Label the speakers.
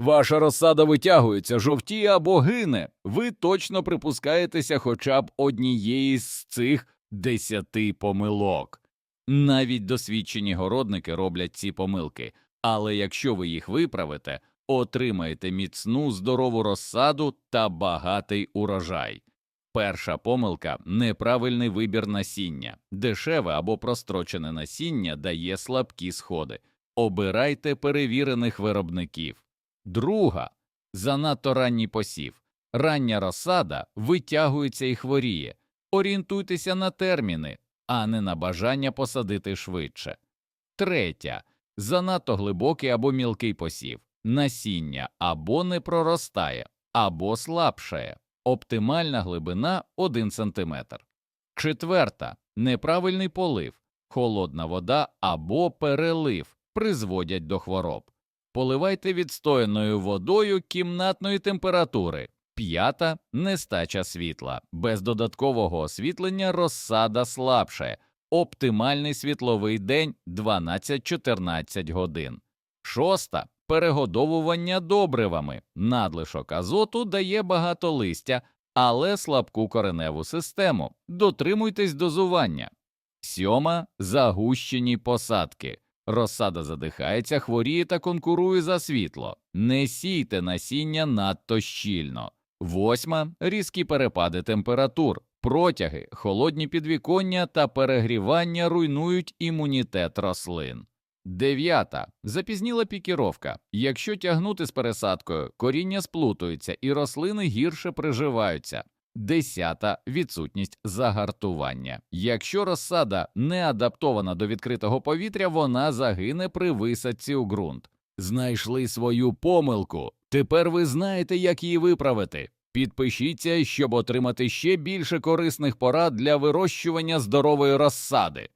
Speaker 1: Ваша розсада витягується, жовтіє або гине. Ви точно припускаєтеся хоча б однієї з цих десяти помилок. Навіть досвідчені городники роблять ці помилки, але якщо ви їх виправите, отримаєте міцну здорову розсаду та багатий урожай. Перша помилка неправильний вибір насіння. Дешеве або прострочене насіння дає слабкі сходи. Обирайте перевірених виробників. Друга занадто ранній посів. Рання розсада витягується і хворіє. Орієнтуйтеся на терміни, а не на бажання посадити швидше. Третя занадто глибокий або мілкий посів. Насіння або не проростає, або слабшає. Оптимальна глибина 1 см. Четверта неправильний полив, холодна вода або перелив призводять до хвороб. Поливайте відстояною водою кімнатної температури. П'ята нестача світла. Без додаткового освітлення розсада слабшає. Оптимальний світловий день 12-14 годин. Шоста перегодовування добривами. Надлишок азоту дає багато листя, але слабку кореневу систему. Дотримуйтесь дозування. Сьома загущені посадки. Розсада задихається, хворіє та конкурує за світло. Не сійте насіння надто щільно. Восьма різкі перепади температур. Протяги, холодні підвіконня та перегрівання руйнують імунітет рослин. Дев'ята запізніла пікіровка. Якщо тягнути з пересадкою, коріння сплутується і рослини гірше приживаються. Десята відсутність загартування. Якщо розсада не адаптована до відкритого повітря, вона загине при висадці у ґрунт. Знайшли свою помилку. Тепер ви знаєте, як її виправити. Підпишіться, щоб отримати ще більше корисних порад для вирощування здорової розсади.